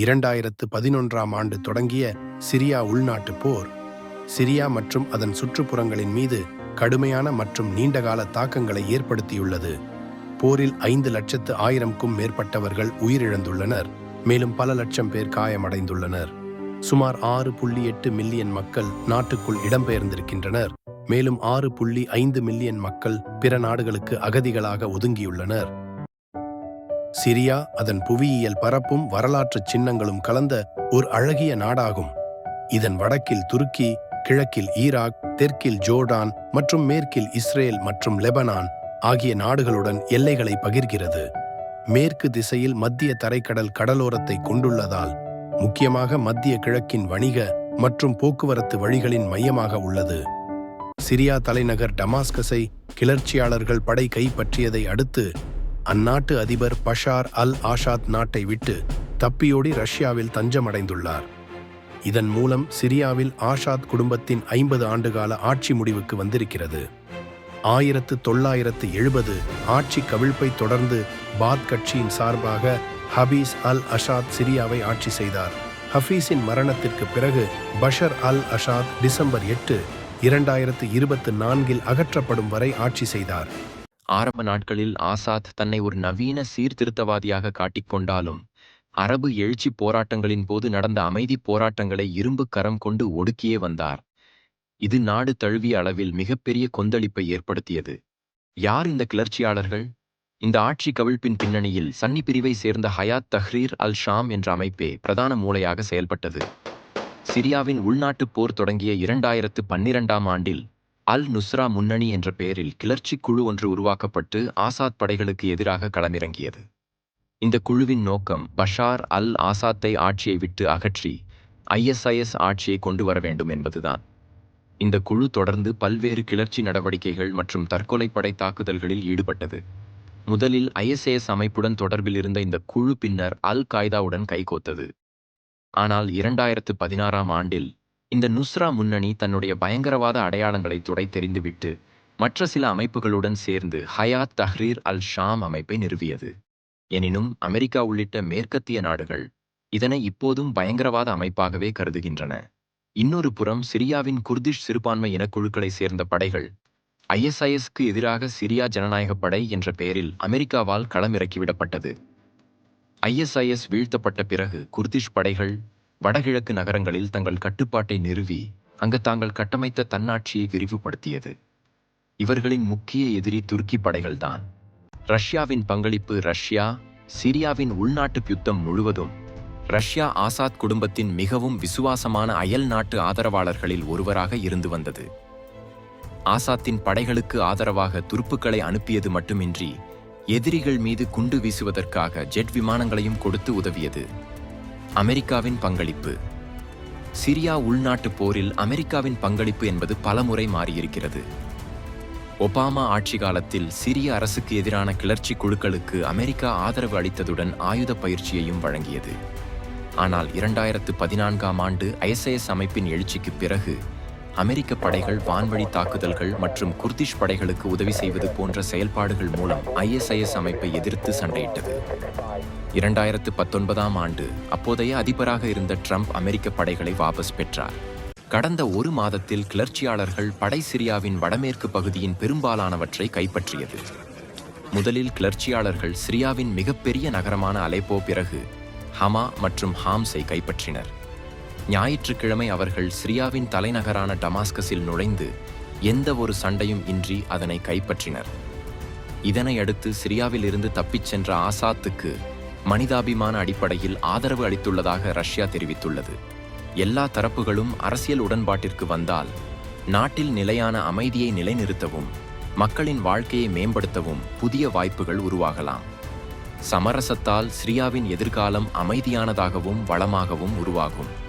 இரண்டாயிரத்து பதினொன்றாம் ஆண்டு தொடங்கிய சிரியா உள்நாட்டுப் போர் சிரியா மற்றும் அதன் சுற்றுப்புறங்களின் மீது கடுமையான மற்றும் நீண்டகால தாக்கங்களை ஏற்படுத்தியுள்ளது. போரில் ஐந்து லட்சத்து ஆயிரம்க்கும் மேற்பட்டவர்கள் உயிரிழந்துள்ளனர் மேலும் பல லட்சம் பேர் காயமடைந்துள்ளனர். சுமார் ஆறு புள்ளி எட்டு மில்லியன் மக்கள் நாட்டுக்குள் இடம்பெயர்ந்திருக்கின்றனர் மேலும் ஆறு புள்ளி ஐந்து மில்லியன் மக்கள் பிற நாடுகளுக்கு அகதிகளாக ஒதுங்கியுள்ளனர். சிரியா அதன் புவியியல் பரப்பும் வரலாற்றுச் சின்னங்களும் கலந்த ஒரு அழகிய நாடாகும். இதன் வடக்கில் துருக்கி கிழக்கில் ஈராக் தெற்கில் ஜோர்டான் மற்றும் மேற்கில் இஸ்ரேல் மற்றும் லெபனான் ஆகிய நாடுகளுடன் எல்லைகளை பகிர்கிறது. மேற்கு திசையில் மத்திய தரைக்கடல் கடலோரத்தை கொண்டுள்ளதால் முக்கியமாக மத்திய கிழக்கின் வணிக மற்றும் போக்குவரத்து வழிகளின் மையமாக உள்ளது. சிரியா தலைநகர் டமாஸ்கஸை கிளர்ச்சியாளர்கள் படை கைப்பற்றியதை அடுத்து அந்நாட்டு அதிபர் பஷார் அல் ஆஷாத் நாட்டை விட்டு தப்பியோடி ரஷ்யாவில் தஞ்சமடைந்துள்ளார். இதன் மூலம் சிரியாவில் ஆஷாத் குடும்பத்தின் ஐம்பது ஆண்டுகால ஆட்சி முடிவுக்கு வந்திருக்கிறது. ஆயிரத்து தொள்ளாயிரத்து எழுபது ஆட்சி கவிழ்ப்பை தொடர்ந்து பாத் கட்சியின் சார்பாக ஹபீஸ் அல் அஷாத் சிரியாவை ஆட்சி செய்தார். ஹஃபீஸின் மரணத்திற்கு பிறகு பஷர் அல் அஷாத் டிசம்பர் எட்டு இரண்டாயிரத்து இருபத்து நான்கில் அகற்றப்படும் வரை ஆட்சி செய்தார். ஆரம்ப நாட்களில் ஆசாத் தன்னை ஒரு நவீன சீர்திருத்தவாதியாக காட்டிக்கொண்டாலும் அரபு எழுச்சி போராட்டங்களின் போது நடந்த அமைதி போராட்டங்களை இரும்பு கரம் கொண்டு ஒடுக்கியே வந்தார். இது நாடு தழுவிய அளவில் மிகப்பெரிய கொந்தளிப்பை ஏற்படுத்தியது. யார் இந்த கிளர்ச்சியாளர்கள்? இந்த ஆட்சி கவிழ்ப்பின் பின்னணியில் சன்னி பிரிவை சேர்ந்த ஹயாத் தஹ்ரீர் அல் ஷாம் என்ற அமைப்பே பிரதான மூளையாக செயல்பட்டது. சிரியாவின் உள்நாட்டுப் போர் தொடங்கிய இரண்டாயிரத்து பன்னிரண்டாம் ஆண்டில் அல் நுஸ்ரா முன்னணி என்ற பெயரில் கிளர்ச்சி குழு ஒன்று உருவாக்கப்பட்டு ஆசாத் படைகளுக்கு எதிராக களமிறங்கியது. இந்த குழுவின் நோக்கம் பஷார் அல் ஆசாத்தை ஆட்சியை விட்டு அகற்றி ஐஎஸ்ஐஎஸ் ஆட்சியை கொண்டு வர வேண்டும் என்பதுதான். இந்த குழு தொடர்ந்து பல்வேறு கிளர்ச்சி நடவடிக்கைகள் மற்றும் தற்கொலைப்படை தாக்குதல்களில் ஈடுபட்டது. முதலில் ஐஎஸ்ஏஎஸ் அமைப்புடன் தொடர்பில் இருந்த இந்த குழு பின்னர் அல் காய்தாவுடன் கைகோத்தது. ஆனால் இரண்டாயிரத்து பதினாறாம் ஆண்டில் இந்த நுஸ்ரா முன்னணி தன்னுடைய பயங்கரவாத அடையாளங்களை துடை தெரிந்துவிட்டு மற்ற சில அமைப்புகளுடன் சேர்ந்து ஹயாத் தஹ்ரீர் அல் ஷாம் அமைப்பை நிறுவியது. எனினும் அமெரிக்கா உள்ளிட்ட மேற்கத்திய நாடுகள் இதனை இப்போதும் பயங்கரவாத அமைப்பாகவே கருதுகின்றன. இன்னொரு புறம் சிரியாவின் குர்திஷ் சிறுபான்மை இனக்குழுக்களை சேர்ந்த படைகள் ஐஎஸ்ஐஎஸ்க்கு எதிராக சிரியா ஜனநாயக படை என்ற பெயரில் அமெரிக்காவால் களமிறக்கிவிடப்பட்டது. ஐஎஸ்ஐஎஸ் வீழ்த்தப்பட்ட பிறகு குர்திஷ் படைகள் வடகிழக்கு நகரங்களில் தங்கள் கட்டுப்பாட்டை நிறுவி அங்கு தாங்கள் கட்டமைத்த தன்னாட்சியை விரிவுபடுத்தியது. இவர்களின் முக்கிய எதிரி துருக்கி படைகள்தான். ரஷ்யாவின் பங்களிப்பு ரஷ்யா சிரியாவின் உள்நாட்டு யுத்தம் முழுவதும் ரஷ்யா ஆசாத் குடும்பத்தின் மிகவும் விசுவாசமான அயல் நாட்டு ஆதரவாளர்களில் ஒருவராக இருந்து வந்தது. ஆசாத்தின் படைகளுக்கு ஆதரவாக துருப்புக்களை அனுப்பியது மட்டுமின்றி எதிரிகள் மீது குண்டு வீசுவதற்காக ஜெட் விமானங்களையும் கொடுத்து உதவியது. அமெரிக்காவின் பங்களிப்பு. சிரியா உள்நாட்டுப் போரில் அமெரிக்காவின் பங்களிப்பு என்பது பலமுறை மாறியிருக்கிறது. ஒபாமா ஆட்சி காலத்தில் சிரிய அரசுக்கு எதிரான கிளர்ச்சி குழுக்களுக்கு அமெரிக்கா ஆதரவு அளித்ததுடன் ஆயுத பயிற்சியையும் வழங்கியது. ஆனால் இரண்டாயிரத்து பதினான்காம் ஆண்டு ஐஎஸ்ஐஎஸ் அமைப்பின் எழுச்சிக்கு பிறகு அமெரிக்க படைகள் வான்வழி தாக்குதல்கள் மற்றும் குர்திஷ் படைகளுக்கு உதவி செய்வது போன்ற செயல்பாடுகள் மூலம் ஐஎஸ்ஐஎஸ் அமைப்பை எதிர்த்து சண்டையிட்டது. இரண்டாயிரத்து பத்தொன்பதாம் ஆண்டு அப்போதைய அதிபராக இருந்த ட்ரம்ப் அமெரிக்க படைகளை வாபஸ் பெற்றார். கடந்த ஒரு மாதத்தில் கிளர்ச்சியாளர்கள் படை சிரியாவின் வடமேற்கு பகுதியின் பெரும்பாலானவற்றை கைப்பற்றியது. முதலில் கிளர்ச்சியாளர்கள் சிரியாவின் மிகப்பெரிய நகரமான அலைப்போ பிறகு ஹமா மற்றும் ஹாம்ஸை கைப்பற்றினர். ஞாயிற்றுக்கிழமை அவர்கள் சிரியாவின் தலைநகரான டமாஸ்கஸில் நுழைந்து எந்த ஒரு சண்டையும் இன்றி அதனை கைப்பற்றினர். இதனை அடுத்து சிரியாவில் இருந்து தப்பிச் சென்ற ஆசாத்துக்கு மனிதாபிமான அடிப்படையில் ஆதரவு அளித்துள்ளதாக ரஷ்யா தெரிவித்துள்ளது. எல்லா தரப்புகளும் அரசியல் உடன்பாட்டிற்கு வந்தால் நாட்டில் நிலையான அமைதியை நிலைநிறுத்தவும் மக்களின் வாழ்க்கையை மேம்படுத்தவும் புதிய வாய்ப்புகள் உருவாகலாம். சமரசத்தால் சிரியாவின் எதிர்காலம் அமைதியானதாகவும் வளமாகவும் உருவாகும்.